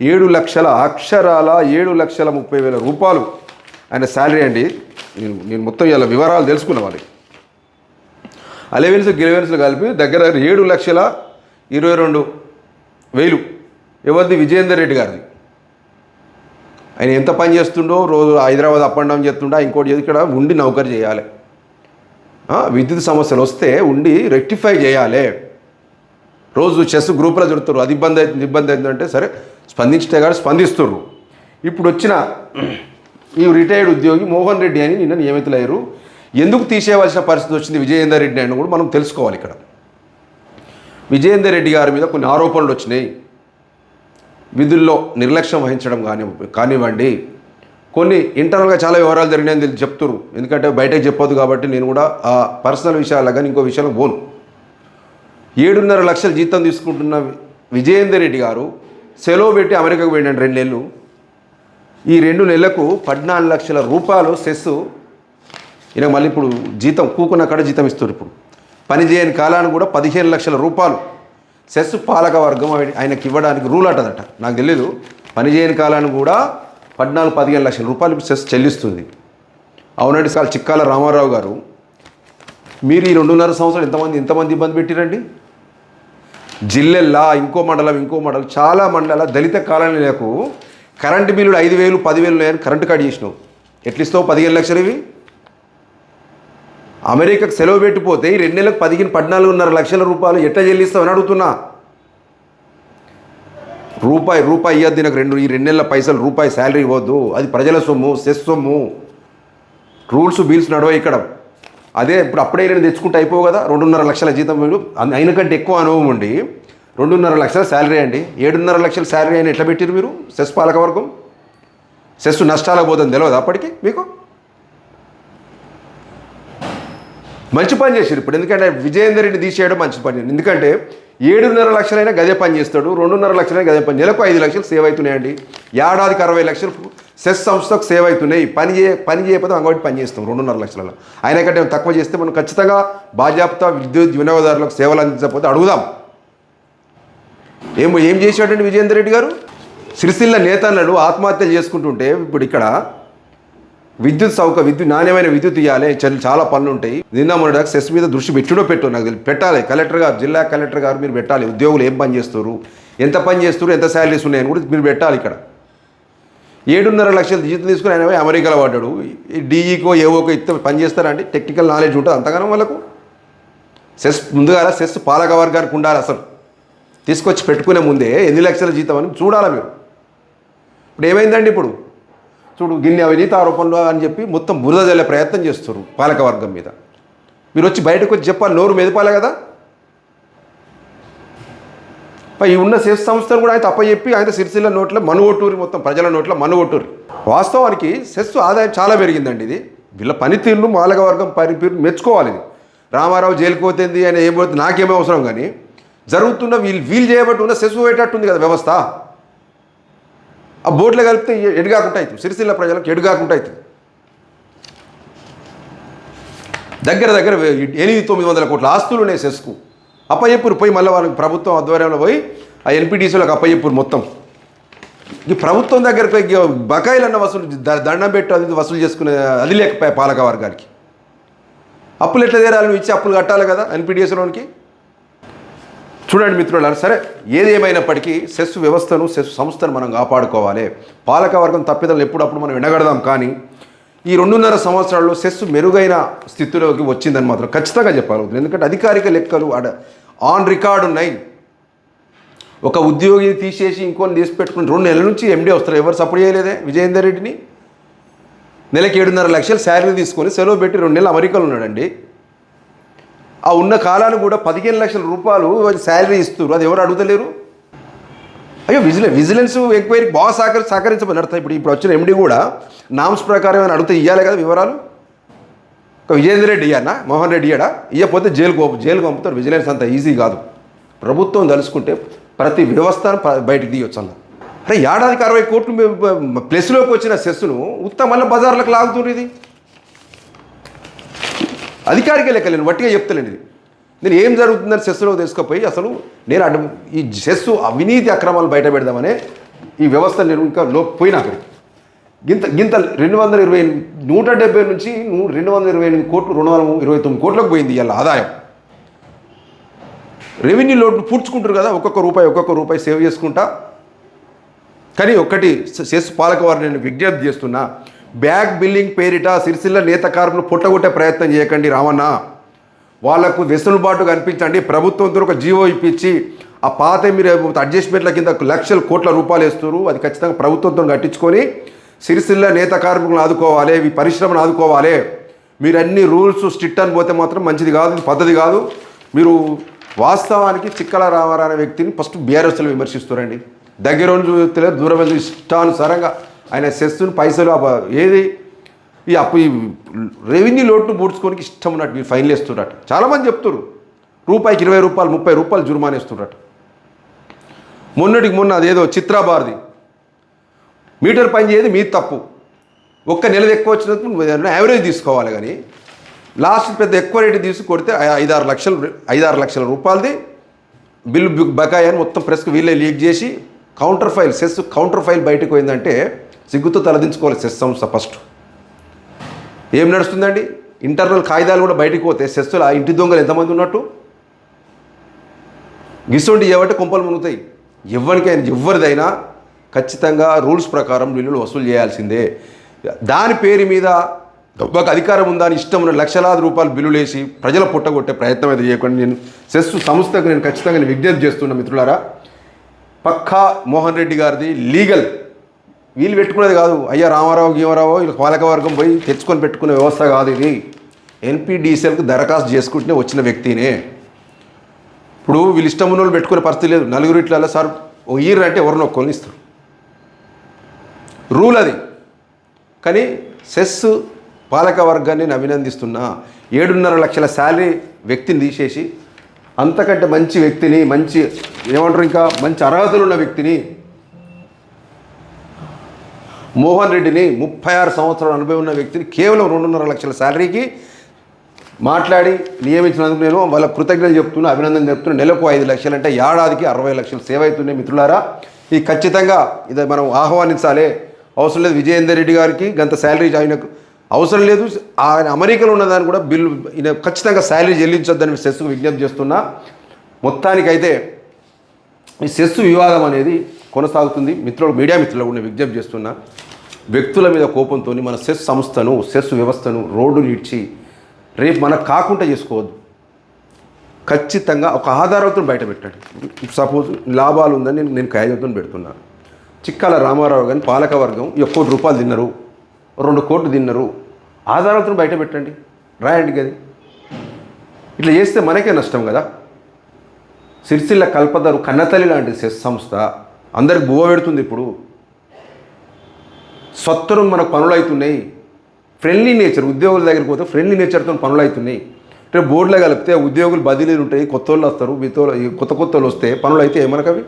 [SPEAKER 1] ఏడు లక్షల అక్షరాల ఏడు లక్షల ముప్పై వేల రూపాయలు ఆయన శాలరీ అండి. నేను నేను మొత్తం ఇలా వివరాలు తెలుసుకున్న వాళ్ళకి. అలెవెన్స్ గిలెవెన్స్లు కలిపి దగ్గర దగ్గర ఏడు లక్షల ఇరవై రెండు వేలు. ఎవరిది? విజయేందర్ రెడ్డి గారిది. ఆయన ఎంత పని చేస్తుండో రోజు హైదరాబాద్ అప్ అండ్ డౌన్ చేస్తుండో ఇంకోటి ఇక్కడ ఉండి నౌకరు చేయాలి. విద్యుత్ సమస్యలు వస్తే ఉండి రెక్టిఫై చేయాలి. రోజు చెస్ గ్రూపులో జరుగుతారు అది ఇబ్బంది అవుతుంది ఇబ్బంది అవుతుందంటే సరే స్పందించటే కానీ స్పందిస్తుర్రు. ఇప్పుడు వచ్చిన ఈ రిటైర్డ్ ఉద్యోగి మోహన్ రెడ్డి అని నిన్న నియమితులయ్యారు. ఎందుకు తీసేయవలసిన పరిస్థితి వచ్చింది విజయేందర్ రెడ్డి అని కూడా మనం తెలుసుకోవాలి ఇక్కడ. విజయేందర్ రెడ్డి గారి మీద కొన్ని ఆరోపణలు వచ్చినాయి. విధుల్లో నిర్లక్ష్యం వహించడం కాని కానివ్వండి. కొన్ని ఇంటర్నల్గా చాలా వివరాలు జరిగినాయని తెలిసి చెప్తున్నారు ఎందుకంటే బయటకు చెప్పొద్దు కాబట్టి నేను కూడా ఆ పర్సనల్ విషయాలు కానీ ఇంకో విషయాలు పోను. ఏడున్నర లక్షల జీతం తీసుకుంటున్న విజయేందర్ రెడ్డి గారు సెలవు పెట్టి అమెరికాకు వెళ్ళాడు రెండు నెలలు. ఈ రెండు నెలలకు పద్నాలుగు లక్షల రూపాయలు సెస్ ఈయన మళ్ళీ ఇప్పుడు జీతం కూకున్న కాడ జీతం ఇస్తారు ఇప్పుడు. పని చేయని కాలానికి కూడా పదిహేను లక్షల రూపాయలు సెస్ పాలక వర్గం ఆయనకి ఇవ్వడానికి రూల్ అంటదట. నాకు తెలియదు పని చేయని కాలానికి కూడా పద్నాలుగు పదిహేను లక్షల రూపాయలు సెస్ చెల్లిస్తుంది. అవునండి సార్ చిక్కాల రామారావు గారు మీరు ఈ రెండున్నర సంవత్సరాలు ఎంతమంది ఎంతమంది ఇబ్బంది పెట్టిరండి? జిల్లెల్లా ఇంకో మండలం ఇంకో మండలం చాలా మండల దళిత కాలనీలకు కరెంటు బిల్లులు ఐదు వేలు పదివేలు ఉన్నాయని కరెంటు కార్డు చేసినావు. ఎట్లిస్తావు పదిహేను లక్షలు ఇవి? అమెరికాకు సెలవు పెట్టిపోతే ఈ రెండు నెలలకు పదిహేను పద్నాలుగున్నర లక్షల రూపాయలు ఎట్లా చెల్లిస్తావు అని అడుగుతున్నా. రూపాయి రూపాయి ఇవ్వద్దు నాకు రెండు ఈ రెండు నెలల పైసలు రూపాయి శాలరీ ఇవ్వద్దు. అది ప్రజల సొమ్ము సెస్ సొమ్ము. రూల్స్ బిల్స్ నడవ ఇక్కడ. అదే ఇప్పుడు అప్పుడే నేను తెచ్చుకుంటే అయిపోవు కదా. రెండున్నర లక్షల జీతం మీరు ఆయన కంటే ఎక్కువ అనుభవం ఉండి రెండున్నర లక్షల శాలరీ అండి. ఏడున్నర లక్షల శాలరీ అయినా ఎట్లా పెట్టారు మీరు? సెస్ పాలకవర్గం సెస్ నష్టాలకు పోతుంది తెలియదు అప్పటికి మీకు? మంచి పని చేశారు ఇప్పుడు. ఎందుకంటే విజయేందర్ రెడ్డి తీసేయడం మంచి పని. ఎందుకంటే ఏడున్నర లక్షలైనా గదే పని చేస్తాడు రెండున్నర లక్షలైనా గదే పని నెలకు ఐదు లక్షలు సేవ్ అవుతున్నాయండి. ఏడాదికి అరవై లక్షలు సెస్ సంస్థకు సేవ్ అవుతున్నాయి. పని చే పని చేయకపోతే అంగడి పని చేస్తాం రెండున్నర లక్షలలో. ఆయన కంటే తక్కువ చేస్తే మనం ఖచ్చితంగా బాధ్యత విద్యుత్ వినియోగదారులకు సేవలు అందించకపోతే అడుగుదాం. ఏం ఏం చేశాడండి విజయేందర్ రెడ్డి గారు? సిరిసిల్ల నేతన్నలు ఆత్మహత్యలు చేసుకుంటుంటే ఇప్పుడు ఇక్కడ విద్యుత్ సౌక విద్యుత్ నాణ్యమైన విద్యుత్ ఇవ్వాలి చల్- చాలా పనులు ఉంటాయి నిన్న మొన్న సెస్ మీద దృష్టి పెట్టుడో పెట్టు నాకు తెలియదు. పెట్టాలి. కలెక్టర్ గారు జిల్లా కలెక్టర్ గారు మీరు పెట్టాలి. ఉద్యోగులు ఏం పని చేస్తారు ఎంత పని చేస్తారు ఎంత శాలరీస్ ఉన్నాయని కూడా మీరు పెట్టాలి ఇక్కడ. ఏడున్నర లక్షలు జీతం తీసుకుని ఆయన అమెరికాలో పడ్డాడు. డీఈకో ఏవోకో ఇస్తే పని చేస్తారండి టెక్నికల్ నాలెడ్జ్ ఉంటుంది అంతగానో వాళ్ళకు? సెస్ ముందుగా సెస్ పాలక వర్గానికి ఉండాలి అసలు. తీసుకొచ్చి పెట్టుకునే ముందే ఎన్ని లక్షల జీతం అని చూడాలి మీరు? ఇప్పుడు ఏమైందండి ఇప్పుడు? చూడు గిన్నె అవినీతి ఆరోపణలు అని చెప్పి మొత్తం బురద జల్లే ప్రయత్నం చేస్తారు పాలకవర్గం మీద. మీరు వచ్చి బయటకు వచ్చి చెప్పాలి నోరు మెదపాలి కదా? పై ఈ ఉన్న సెస్ సంస్థను కూడా ఆయన అప్పచెప్పి ఆయన సిరిసిల్ల నోట్ల మనుగొట్టూరి మొత్తం ప్రజల నోట్ల మనుగొట్టూరి వాస్తవానికి సెస్ ఆదాయం చాలా పెరిగిందండి ఇది. వీళ్ళ పనితీరును మాలకవర్గం పనితీరు మెచ్చుకోవాలి ఇది. రామారావు జైలుకు పోతుంది ఆయన ఏమవుతుంది నాకేమీ అవసరం కానీ జరుగుతున్న వీళ్ళు వీలు చేయబట్టి ఉన్న సెస్ పోయేటట్టుంది కదా వ్యవస్థ. ఆ బోట్లో కలిపితే ఎడుగాకుండా అవుతుంది. సిరిసిల్ల ప్రజలకు ఎడుగాకుండా అవుతుంది. దగ్గర దగ్గర ఎనిమిది తొమ్మిది వందల కోట్ల ఆస్తులు ఉన్నాయి సెస్కు. అప్పయ్యప్పుడు పోయి మళ్ళీ వాళ్ళకి ప్రభుత్వం ఆధ్వర్యంలో పోయి ఆ ఎన్పీటీసీలకు అప్పయ్యప్పుడు మొత్తం. ఈ ప్రభుత్వం దగ్గరకు పోయి బకాయిలన్న వసూలు దండం పెట్టి అది వసూలు చేసుకునే అది లేకపోయా పాలక వర్గానికి. అప్పులు ఎట్లా తీరాలి? నువ్వు ఇచ్చి అప్పులు కట్టాలి కదా ఎన్పీటీఎస్లోనికి చూడండి మిత్రులారా సరే ఏది ఏమైనప్పటికీ సెస్ వ్యవస్థను సెస్ సంస్థను మనం కాపాడుకోవాలి. పాలక వర్గం తప్పిదలు ఎప్పుడప్పుడు మనం వినగడదాం కానీ ఈ రెండున్నర సంవత్సరాల్లో సెస్ మెరుగైన స్థితిలోకి వచ్చిందని మాత్రం ఖచ్చితంగా చెప్పాలి. ఎందుకంటే అధికారిక లెక్కలు ఆన్ రికార్డు ఉన్నాయి. ఒక ఉద్యోగిని తీసేసి ఇంకోని తీసి పెట్టుకుని రెండు నెలల నుంచి ఎండీ వస్తారు. ఎవరు సపోర్ట్ చేయలేదే విజయేందర్ రెడ్డిని? నెలకి ఏడున్నర లక్షలు శాలరీ తీసుకొని సెలవు పెట్టి రెండు నెలలు అమెరికాలో ఉన్నాడండి. ఆ ఉన్న కాలాన్ని కూడా పదిహేను లక్షల రూపాయలు శాలరీ ఇస్తారు అది ఎవరు అడుగుతలేరు? అయ్యో విజిలెన్స్ విజిలెన్స్ ఎంక్వైరీ బాగా సహకరి సహకరించమని అర్థం. ఇప్పుడు ఇప్పుడు వచ్చిన ఎండి కూడా నామ్స్ ప్రకారం ఏమైనా అడిగితే ఇవ్వాలి కదా వివరాలు? ఒక విజయేందర్ రెడ్డి ఇయ్యనా? మోహన్ రెడ్డి ఇయ్యడా? ఇవ్వకపోతే జైలుకు పంపు జైలుకు పంపుతారు. విజిలెన్స్ అంత ఈజీ కాదు. ప్రభుత్వం తలుసుకుంటే ప్రతి వ్యవస్థను బయటకు బయటికి తీయొచ్చు అరే ఏడాదికి అరవై కోట్లు ప్లస్లోకి వచ్చిన సెస్సును ఉత్త మళ్ళీ బజార్లకు లాగుతుంది ఇది. అధికారిక లెక్కలేను వట్టిగా చెప్తలేను ఇది. నేను ఏం జరుగుతుందని సెస్సులో తీసుకుపోయి అసలు నేను అడ్డం ఈ సెస్సు అవినీతి అక్రమాలు బయట పెడదామనే ఈ వ్యవస్థ నేను ఇంకా లో పోయినా అక్కడికి. గింత గింత రెండు వందల ఇరవై నూట డెబ్బై నుంచి నూ- రెండు వందల ఇరవై ఎనిమిది కోట్లు రెండు వందల ఇరవై తొమ్మిది కోట్లకు పోయింది ఇవాళ ఆదాయం. రెవెన్యూ లోటు పూడ్చుకుంటారు కదా ఒక్కొక్క రూపాయి ఒక్కొక్క రూపాయి సేవ్ చేసుకుంటా. కానీ ఒక్కటి సెస్ పాలక వారిని నేను విజ్ఞప్తి చేస్తున్నా బ్యాక్ బిల్లింగ్ పేరిట సిరిసిల్ల నేత కార్మికులు పుట్టగొట్టే ప్రయత్నం చేయకండి రామన్న. వాళ్ళకు వెసులుబాటు కనిపించండి. ప్రభుత్వంతో ఒక జీవో ఇప్పించి ఆ పాత మీరు అడ్జస్ట్మెంట్ల కింద లక్షల కోట్ల రూపాయలు వేస్తారు అది ఖచ్చితంగా ప్రభుత్వంతో కట్టించుకొని సిరిసిల్ల నేత కార్మికులను ఆదుకోవాలి ఈ పరిశ్రమను ఆదుకోవాలి. మీరు అన్ని రూల్స్ స్ట్రిక్ట్ అని పోతే మాత్రం మంచిది కాదు పద్ధతి కాదు. మీరు వాస్తవానికి చిక్కల రామారావు వ్యక్తిని ఫస్ట్ బీఆర్ఎస్లో విమర్శిస్తారండి. దగ్గర రోజు తెలియదు దూరం ఇష్టానుసారంగా ఆయన సెస్సును పైసలు ఏది? ఈ అప్పు ఈ రెవెన్యూ లోటును పూడ్చుకోనికి ఇష్టం ఉన్నట్టు మీరు ఫైన్లు వేస్తున్నట్టు. చాలామంది చెప్తున్నారు రూపాయికి ఇరవై రూపాయలు ముప్పై రూపాయలు జుర్మాన్ వేస్తున్నట్టు. మొన్నటికి మొన్న అదేదో చిత్రాబార్ది మీటర్ పని చేయదు మీ తప్పు. ఒక్క నెల ఎక్కువ వచ్చినందుకు యావరేజ్ తీసుకోవాలి కానీ లాస్ట్ పెద్ద ఎక్కువ రేటు తీసి కొడితే ఐదారు లక్షలు ఐదారు లక్షల రూపాయలది బిల్లు బి- బకాయి అని మొత్తం ప్రెస్కి వీళ్ళే లీక్ చేసి counter file CESS counter file బయటకు పోయిందంటే సిగ్గుతో తలదించుకోవాలి సెస్ సంస్థ ఫస్ట్. ఏం నడుస్తుందండి? ఇంటర్నల్ కాగితాలు కూడా బయటకు పోతే సెస్సులు ఆ ఇంటి దొంగలు ఎంతమంది ఉన్నట్టు? గిసోంటి ఏవంటే కొంపలు మునుగుతాయి? ఎవరికైనా ఎవరిదైనా ఖచ్చితంగా రూల్స్ ప్రకారం బిల్లులు వసూలు చేయాల్సిందే. దాని పేరు మీద ఒక అధికారం ఉందా అని ఇష్టం ఉన్న లక్షలాది రూపాయలు బిల్లులు వేసి ప్రజల పుట్టగొట్టే ప్రయత్నం అయితే చేయకుండా. నేను సెస్ సంస్థకు నేను ఖచ్చితంగా నేను విజ్ఞప్తి చేస్తున్నా మిత్రులారా పక్కా మోహన్ రెడ్డి గారిది లీగల్ వీళ్ళు పెట్టుకునేది కాదు. అయ్యా రామారావు గీమారావు వీళ్ళు పాలకవర్గం పోయి తెచ్చుకొని పెట్టుకునే వ్యవస్థ కాదు ఇది. ఎన్పిడిసిఎల్కి దరఖాస్తు చేసుకుంటూనే వచ్చిన వ్యక్తినే. ఇప్పుడు వీళ్ళు ఇష్టం ఉన్న వాళ్ళు పెట్టుకునే పరిస్థితి లేదు. నలుగురు ఇట్లా సార్ ఓ ఇయర్ అంటే ఎవరిని ఒక్కొని ఇస్తారు. రూల్ అది. కానీ సెస్ పాలకవర్గాన్ని నేను అభినందిస్తున్నా. ఏడున్నర లక్షల శాలరీ వ్యక్తిని తీసేసి అంతకంటే మంచి వ్యక్తిని మంచి ఏమంటారు ఇంకా మంచి అర్హతలు ఉన్న వ్యక్తిని మోహన్ రెడ్డిని ముప్పై ఆరు సంవత్సరాల అనుభవం ఉన్న వ్యక్తిని కేవలం రెండున్నర లక్షల శాలరీకి మాట్లాడి నియమించినందుకు నేను వాళ్ళ కృతజ్ఞతలు చెప్తున్నా అభినందన చెప్తున్నా. నెలకు ఐదు లక్షలు అంటే ఏడాదికి అరవై లక్షలు సేవ్ అవుతున్నాయి మిత్రులారా. ఇది ఖచ్చితంగా ఇది మనం ఆహ్వానించాలి. అవసరం లేదు విజయేందర్ రెడ్డి గారికి గంత శాలరీ ఆయనకు అవసరం లేదు. ఆయన అమెరికాలో ఉన్నదాన్ని కూడా బిల్లు ఈయన ఖచ్చితంగా శాలరీ చెల్లించొద్దని సెస్కు విజ్ఞప్తి చేస్తున్నా. మొత్తానికైతే ఈ సెస్ వివాదం అనేది కొనసాగుతుంది. మిత్రులు మీడియా మిత్రులు కూడా విజ్ఞప్తి చేస్తున్నా వ్యక్తుల మీద కోపంతో మన సెస్ సంస్థను సెస్ వ్యవస్థను రోడ్డుని ఇడ్చి రేపు మనకు కాకుండా చేసుకోవద్దు. ఖచ్చితంగా ఒక ఆధారాలతో బయట పెట్టండి. సపోజ్ లాభాలు ఉందని నేను నేను కాగితంతో పెడుతున్నాను చిక్కాల రామారావు కానీ పాలకవర్గం ఈ కోటి రూపాయలు తిన్నారు. రెండు కోట్లు తిన్నారు. ఆధారాలతో బయట పెట్టండి. రాయండి గది. ఇట్లా చేస్తే మనకే నష్టం కదా. సిరిసిల్ల కల్పదరు కన్నతల్లి లాంటి సెస్ సంస్థ అందరికి బువ్వ పెడుతుంది ఇప్పుడు. సత్వరం మనకు పనులు అవుతున్నాయి. ఫ్రెండ్లీ నేచర్ ఉద్యోగుల దగ్గరికి పోతే ఫ్రెండ్లీ నేచర్తో పనులు అవుతున్నాయి. అంటే బోర్డులో కలిపితే ఉద్యోగులు బదిలీలు ఉంటాయి కొత్త వాళ్ళు వస్తారు మీతో కొత్త కొత్త వాళ్ళు వస్తే పనులు అయితే ఏమనకవి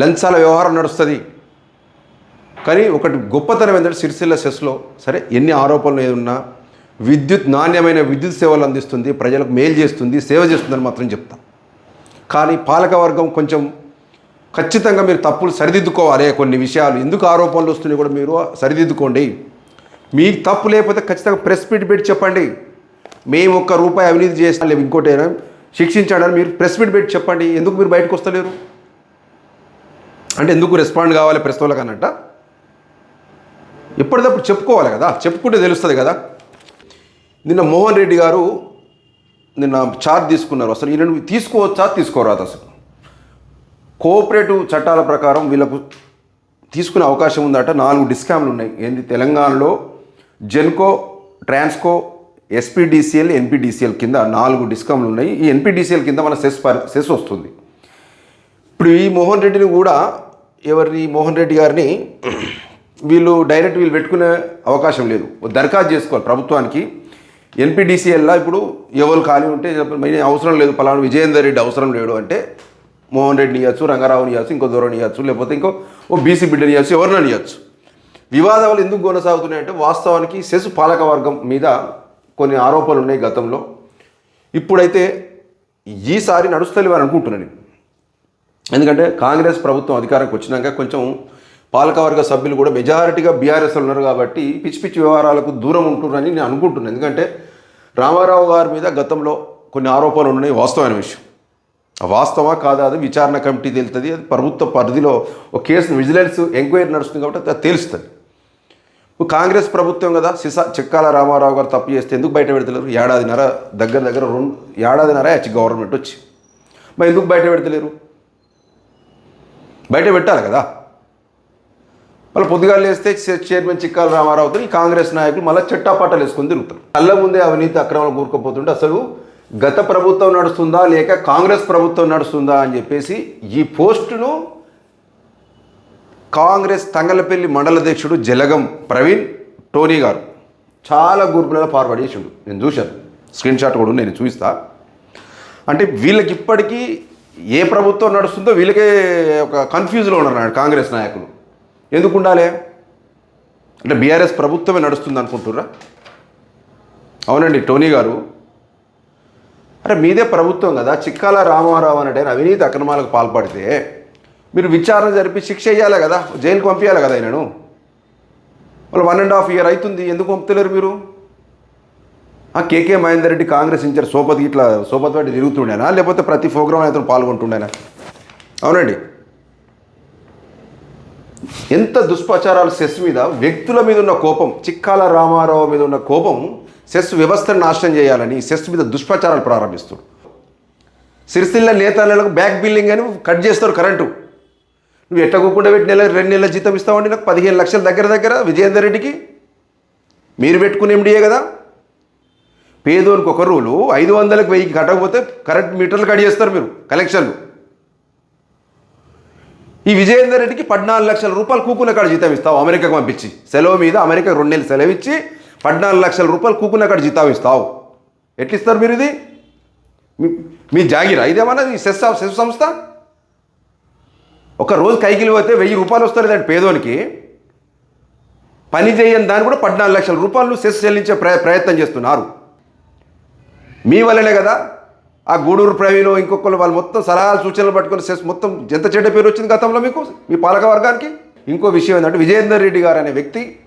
[SPEAKER 1] లంచాల వ్యవహారం నడుస్తుంది. కానీ ఒకటి గొప్పతనం ఏంటంటే సిరిసిల్ల సెస్లో సరే ఎన్ని ఆరోపణలు ఏదున్నా విద్యుత్ నాణ్యమైన విద్యుత్ సేవలు అందిస్తుంది ప్రజలకు మేలు చేస్తుంది సేవ చేస్తుందని మాత్రం చెప్తాం. కానీ పాలకవర్గం కొంచెం ఖచ్చితంగా మీరు తప్పులు సరిదిద్దుకోవాలి కొన్ని విషయాలు. ఎందుకు ఆరోపణలు వస్తున్నాయి కూడా మీరు సరిదిద్దుకోండి. మీకు తప్పు లేకపోతే ఖచ్చితంగా ప్రెస్ మీట్ పెట్టి చెప్పండి. మేము ఒక్క రూపాయి అవినీతి చేసినా లేదు ఇంకోటైనా? శిక్షించాడని మీరు ప్రెస్ మీట్ పెట్టి చెప్పండి. ఎందుకు మీరు బయటకు వస్తలేరు? అంటే ఎందుకు రెస్పాండ్ కావాలి ప్రెస్ వాళ్ళకి అన్నట్ట? ఎప్పటికప్పుడు చెప్పుకోవాలి కదా. చెప్పుకుంటే తెలుస్తుంది కదా. నిన్న మోహన్ రెడ్డి గారు నిన్న చార్జ్ తీసుకున్నారు. అసలు ఈయన తీసుకోవచ్చా? తీసుకోరాదు అసలు. కోఆపరేటివ్ చట్టాల ప్రకారం వీళ్ళకు తీసుకునే అవకాశం ఉందట. నాలుగు డిస్కామ్లు ఉన్నాయి. ఏంటి తెలంగాణలో జెన్కో ట్రాన్స్కో ఎస్పీడీసీఎల్ ఎన్పీడీసీఎల్ కింద నాలుగు డిస్కామ్లు ఉన్నాయి. ఈ ఎన్పీడీసీఎల్ కింద మన సెస్ పరి సెస్ వస్తుంది. ఇప్పుడు ఈ మోహన్ రెడ్డిని కూడా ఎవరిని? మోహన్ రెడ్డి గారిని వీళ్ళు డైరెక్ట్ వీళ్ళు పెట్టుకునే అవకాశం లేదు. దరఖాస్తు చేసుకోవాలి ప్రభుత్వానికి. ఎన్పీడీసీఎల్లా ఇప్పుడు ఎవరు ఖాళీ ఉంటే అవసరం లేదు. పలానా విజయేందర్ రెడ్డి అవసరం లేడు అంటే మోహన్ రెడ్డిని ఇవ్వచ్చు రంగారావుని ఇవ్వచ్చు ఇంకో దూరం ఇవ్వచ్చు లేకపోతే ఇంకో ఓ బీసీ బిడ్డని ఇవ్వచ్చు ఎవరినని ఇవ్వచ్చు వివాదాలు ఎందుకు కొనసాగుతున్నాయంటే వాస్తవానికి సెస్ పాలక వర్గం మీద కొన్ని ఆరోపణలు ఉన్నాయి గతంలో. ఇప్పుడైతే ఈసారి నడుస్తలేవని అనుకుంటున్నాను ఎందుకంటే కాంగ్రెస్ ప్రభుత్వం అధికారంకి వచ్చినాక కొంచెం పాలకవర్గ సభ్యులు కూడా మెజారిటీగా బీఆర్ఎస్ ఉన్నారు కాబట్టి పిచ్చి పిచ్చి వ్యవహారాలకు దూరం ఉంటున్నారని నేను అనుకుంటున్నాను ఎందుకంటే రామారావు గారి మీద గతంలో కొన్ని ఆరోపణలు ఉన్నాయి వాస్తవమైన విషయం. వాస్తవా కాదా అది విచారణ కమిటీ తెలుస్తుంది అది ప్రభుత్వ పరిధిలో ఒక కేసును విజిలెన్స్ ఎంక్వైరీ నడుస్తుంది కాబట్టి అది తెలుస్తుంది. కాంగ్రెస్ ప్రభుత్వం కదా సిసా చిక్కాల రామారావు గారు తప్పు చేస్తే ఎందుకు బయట పెడతలేరు? ఏడాదిన్నర దగ్గర దగ్గర రెండు ఏడాదిన్నర వచ్చి గవర్నమెంట్ వచ్చి. మరి ఎందుకు బయట పెడతలేరు? బయట పెట్టాలి కదా. మళ్ళీ పొద్దుగాలు లేస్తే చైర్మన్ చిక్కాల రామారావుతో ఈ కాంగ్రెస్ నాయకులు మళ్ళీ చెట్టాపాటలు వేసుకొని తిరుగుతారు. కళ్ళ ముందే అవినీతి అక్రమాలు కూరుకుపోతుంటే అసలు గత ప్రభుత్వం నడుస్తుందా లేక కాంగ్రెస్ ప్రభుత్వం నడుస్తుందా అని చెప్పేసి ఈ పోస్టును కాంగ్రెస్ తంగలపల్లి మండల అధ్యక్షుడు జలగం ప్రవీణ్ టోనీ గారు చాలా గ్రూపులలో ఫార్వర్డ్ చేసిండు. నేను చూశాను. స్క్రీన్ షాట్ కూడా నేను చూపిస్తా. అంటే వీళ్ళకి ఇప్పటికీ ఏ ప్రభుత్వం నడుస్తుందో వీళ్ళకే ఒక కన్ఫ్యూజ్లో ఉన్నారు కాంగ్రెస్ నాయకులు. ఎందుకు ఉండాలి? అంటే బీఆర్ఎస్ ప్రభుత్వమే నడుస్తుంది అనుకుంటుర్రా? అవునండి టోనీ గారు అరే మీదే ప్రభుత్వం కదా చిక్కాల రామారావు అనేట అవినీతి అక్రమాలకు పాల్పడితే మీరు విచారణ జరిపి శిక్ష వేయాలి కదా జైలుకి పంపించాలి కదా ఆయనను. వాళ్ళు వన్ అండ్ హాఫ్ ఇయర్ అవుతుంది ఎందుకు పంపుతలేరు మీరు? ఆ కేకే మహేందర్ రెడ్డి కాంగ్రెస్ ఇన్ఛార్జ్ సోపతి ఇట్లా సోపతి వాటి తిరుగుతుండేనా? లేకపోతే ప్రతి ప్రోగ్రామ్ అతను పాల్గొంటుండేనా? అవునండి. ఎంత దుష్ప్రచారాలు సెస్ మీద వ్యక్తుల మీద ఉన్న కోపం చిక్కాల రామారావు మీద ఉన్న కోపం సెస్ వ్యవస్థను నాశనం చేయాలని సెస్ మీద దుష్ప్రచారాలు ప్రారంభిస్తారు సిరిసిల్ల నేతలకు బ్యాక్ బిల్లింగ్ అని కట్ చేస్తారు కరెంటు. నువ్వు ఎట్టకోకుండా పెట్టి నెల రెండు నెలల జీతం ఇస్తావండి నాకు పదిహేను లక్షల దగ్గర దగ్గర విజయేందర్ రెడ్డికి మీరు పెట్టుకునే ఎండియే కదా? పేదోనికి ఒక రూలు ఐదు వందలకు వెయ్యి కట్టకపోతే కరెంట్ మీటర్లు కట్ చేస్తారు మీరు కలెక్షన్లు. ఈ విజయేందర్ రెడ్డికి పద్నాలుగు లక్షల రూపాయలు కూకున్న కాడ జీతం ఇస్తావు అమెరికాకు పంపించి. సెలవు మీద అమెరికా రెండు నెలలు సెలవు ఇచ్చి పద్నాలుగు లక్షల రూపాయలు కూకున్న కాడ ఇస్తావు. ఎట్లా ఇస్తారు మీరు ఇది? మీ- జాగిరా. ఇదేమన్నా సెస్ సెస్ సంస్థ? ఒక రోజు కైకిలి పోతే వెయ్యి రూపాయలు వస్తారు లేదంటే పేదోనికి. పని చేయని దాన్ని కూడా పద్నాలుగు లక్షల రూపాయలు సెస్ చెల్లించే ప్రయత్నం చేస్తున్నారు. మీ వల్లనే కదా. ఆ గూడూరు ప్రవీణ్ ఇంకొకరు వాళ్ళు మొత్తం సలహాలు సూచనలు పట్టుకుని సెస్ మొత్తం ఎంత చెడ్డ పేరు వచ్చింది గతంలో మీకు మీ పాలక వర్గానికి. ఇంకో విషయం ఏంటంటే విజయేందర్ రెడ్డి గారు అనే వ్యక్తి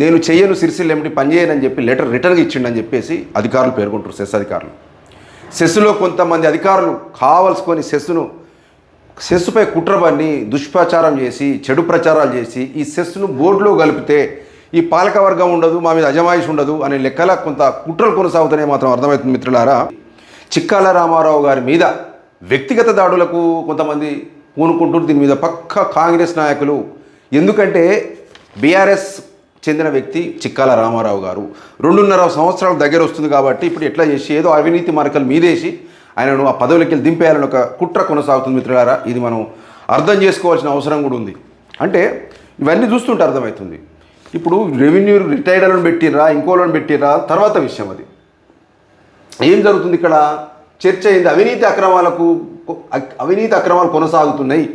[SPEAKER 1] నేను చెయ్యను సిరిసిల్ ఏమిటి పనిచేయనని చెప్పి లెటర్ రిటర్న్గా ఇచ్చిండని చెప్పేసి అధికారులు పేర్కొంటారు సెస్ అధికారులు. సెస్సులో కొంతమంది అధికారులు కావలసుకొని సెస్సును సెస్సుపై కుట్రబన్ని దుష్ప్రచారం చేసి చెడు ప్రచారాలు చేసి ఈ సెస్సును బోర్డులో కలిపితే ఈ పాలక వర్గం ఉండదు మా మీద అజమాయిషి ఉండదు అనే లెక్కల కొంత కుట్రలు కొనసాగుతున్నాయి మాత్రం అర్థమవుతుంది మిత్రులారా. చిక్కాల రామారావు గారి మీద వ్యక్తిగత దాడులకు కొంతమంది పూనుకుంటూ దీని మీద పక్క కాంగ్రెస్ నాయకులు. ఎందుకంటే బీఆర్ఎస్ చెందిన వ్యక్తి చిక్కాల రామారావు గారు. రెండున్నర సంవత్సరాల దగ్గర వస్తుంది కాబట్టి ఇప్పుడు ఎట్లా చేసి ఏదో అవినీతి మరకలు మీదేసి ఆయనను ఆ పదవులకి వెళ్ళి దింపేయాలని ఒక కుట్ర కొనసాగుతుంది మిత్రులారా. ఇది మనం అర్థం చేసుకోవాల్సిన అవసరం కూడా ఉంది. అంటే ఇవన్నీ చూస్తుంటే అర్థమవుతుంది. ఇప్పుడు రెవెన్యూ రిటైర్లను పెట్టిర్రా ఇంకోళ్ళని పెట్టిర్రా తర్వాత విషయం అది. ఏం జరుగుతుంది ఇక్కడ? చర్చ అయింది. అవినీతి అక్రమాలకు అవినీతి అక్రమాలు కొనసాగుతున్నాయి.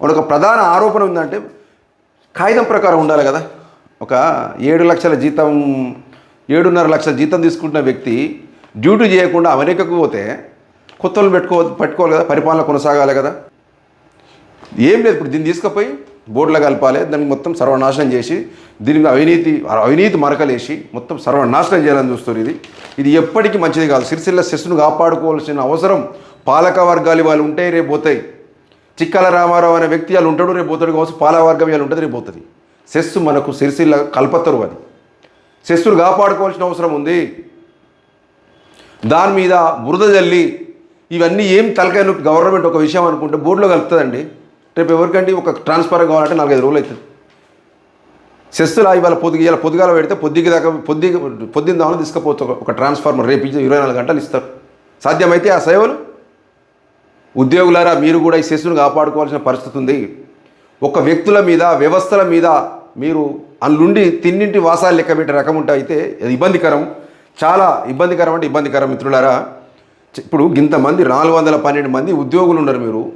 [SPEAKER 1] ఒక ప్రధాన ఆరోపణ ఉందంటే కాగితం ప్రకారం ఉండాలి కదా. ఒక ఏడు లక్షల జీతం ఏడున్నర లక్షల జీతం తీసుకుంటున్న వ్యక్తి డ్యూటీ చేయకుండా అమెరికాకు పోతే కొత్తలు పెట్టుకో పెట్టుకోవాలి కదా పరిపాలన కొనసాగాలి కదా. ఏం లేదు ఇప్పుడు దీన్ని తీసుకుపోయి బోర్డులో కలపాలి దానికి మొత్తం సర్వనాశనం చేసి దీని మీద అవినీతి అవినీతి మరకలేసి మొత్తం సర్వనాశనం చేయాలని చూస్తారు ఇది. ఇది ఎప్పటికీ మంచిది కాదు. సిరిసిల్ల శిస్సును కాపాడుకోవాల్సిన అవసరం పాలక వర్గాలు వాళ్ళు ఉంటే రేపు పోతాయి. చిక్కల రామారావు అనే వ్యక్తి వాళ్ళు ఉంటాడు రేపు పోతాడు. కావచ్చు పాలక వర్గం వాళ్ళు ఉంటుంది రేపు పోతుంది. సెస్సు మనకు సిరిసిల్ల కల్పతరు అది. సెస్సును కాపాడుకోవాల్సిన అవసరం ఉంది. దాని మీద బురద జల్లి ఇవన్నీ ఏం తలకాయ నొప్పి గవర్నమెంట్ ఒక విషయం అనుకుంటే బోర్డులో కలుపుతుందండి. రేపు ఎవరికంటే ఒక ట్రాన్స్ఫర్ కావాలంటే నాలుగైదు రోజులు అవుతుంది. సెస్సులా ఇవాళ పొద్దు ఇవాళ పొద్దుగాల పెడితే పొద్దుకి దాకా పొద్దు పొద్దున్న దాని తీసుకుపోతే ఒక- ట్రాన్స్ఫార్మర్ రేపు ఇరవై నాలుగు గంటలు ఇస్తారు. సాధ్యమైతే ఆ సేవలు. ఉద్యోగులారా మీరు కూడా ఈ సెస్సును కాపాడుకోవాల్సిన పరిస్థితి ఉంది. ఒక వ్యక్తుల మీద వ్యవస్థల మీద మీరు అందుండి తిన్నింటి వాసాలు లెక్క పెట్టే రకం ఉంటే అయితే ఇబ్బందికరం. చాలా ఇబ్బందికరం అంటే ఇబ్బందికరం మిత్రులారా. ఇప్పుడు ఇంతమంది నాలుగు వందల పన్నెండు మంది ఉద్యోగులు ఉన్నారు మీరు.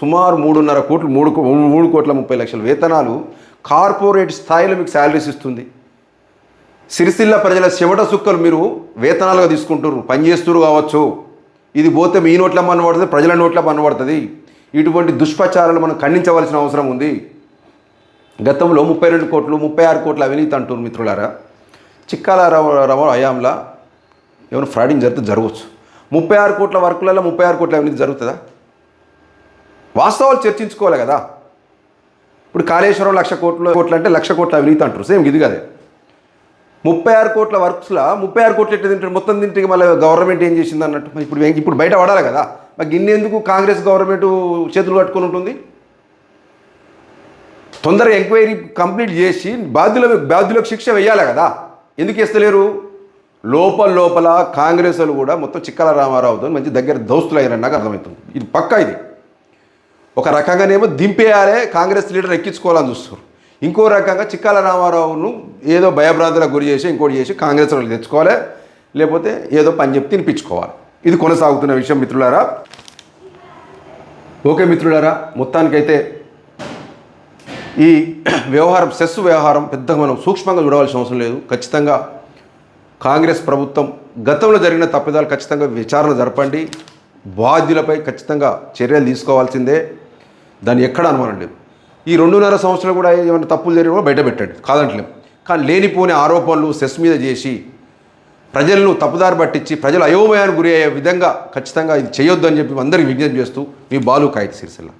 [SPEAKER 1] సుమారు మూడున్నర కోట్లు మూడు కో- మూడు కోట్ల ముప్పై లక్షల వేతనాలు కార్పొరేట్ స్థాయిలో మీకు శాలరీస్ ఇస్తుంది. సిరిసిల్ల ప్రజల చెమట సుక్కలు మీరు వేతనాలుగా తీసుకుంటారు పనిచేస్తురు కావచ్చు. ఇది పోతే మీ నోట్ల పడుతుంది ప్రజల నోట్ల పడుతుంది. ఇటువంటి దుష్ప్రచారాలు మనం ఖండించవలసిన అవసరం ఉంది. గతంలో ముప్పై రెండు కోట్లు ముప్పై ఆరు కోట్ల అవినీతి అంటున్నారు మిత్రులారా. చిక్కాల రవ రవ హయాంలా ఏమైనా ఫ్రాడింగ్ జరిగితే జరగవచ్చు. ముప్పై ఆరు కోట్ల వర్కులలో ముప్పై ఆరు కోట్ల అవినీతి జరుగుతుందా? వాస్తవాలు చర్చించుకోవాలి కదా. ఇప్పుడు కాళేశ్వరం లక్ష కోట్ల కోట్లు అంటే లక్ష కోట్ల అవినీతి అంటారు సేమ్ ఇది కదే. ముప్పై ఆరు కోట్ల వర్క్స్లో ముప్పై ఆరు కోట్లు ఎట్లా తింటారు? మొత్తం తింటే మళ్ళీ గవర్నమెంట్ ఏం చేసింది అన్నట్టు? ఇప్పుడు ఇప్పుడు బయట పడాలి కదా. మరి ఎందుకు కాంగ్రెస్ గవర్నమెంట్ చేతులు కట్టుకొని ఉంటుంది? తొందరగా ఎంక్వైరీ కంప్లీట్ చేసి బాధ్యుల బాధ్యులకు శిక్ష వేయాలి కదా. ఎందుకు ఇస్తలేరు లోపల లోపల కాంగ్రెస్ వాళ్ళు కూడా మొత్తం చిక్కల రామారావుతో మంచి దగ్గర దోస్తులు అయ్యారని నాకు అర్థమవుతుంది. ఇది పక్కా ఇది. ఒక రకంగానేమో దింపేయాలి కాంగ్రెస్ లీడర్ ఎక్కించుకోవాలని చూస్తారు ఇంకో రకంగా చిక్కాల రామారావును ఏదో భయభ్రాంతులకు గురి చేసి ఇంకోటి చేసి కాంగ్రెస్ వాళ్ళు తెచ్చుకోవాలి లేకపోతే ఏదో పని చెప్పి తినిపించుకోవాలి. ఇది కొనసాగుతున్న విషయం మిత్రులారా. ఓకే మిత్రులారా మొత్తానికైతే ఈ వ్యవహారం సెస్ వ్యవహారం పెద్దగా మనం సూక్ష్మంగా చూడవలసిన అవసరం లేదు. ఖచ్చితంగా కాంగ్రెస్ ప్రభుత్వం గతంలో జరిగిన తప్పిదాలు ఖచ్చితంగా విచారణ జరపండి. బాధ్యులపై ఖచ్చితంగా చర్యలు తీసుకోవాల్సిందే. దాన్ని ఎక్కడ అనుమానం లేదు. ఈ రెండున్నర సంవత్సరాలు కూడా ఏమైనా తప్పులు జరిగిన కూడా బయట పెట్టండి కాదంటలేం. కానీ లేనిపోని ఆరోపణలు సెస్ మీద చేసి ప్రజలను తప్పుదారి పట్టించి ప్రజలు అయోమయానికి గురి అయ్యే విధంగా ఖచ్చితంగా ఇది చేయొద్దు అని చెప్పి అందరికీ విజ్ఞప్తి చేస్తూ మీ బాలు కాయితీ సిరిసిల్ల.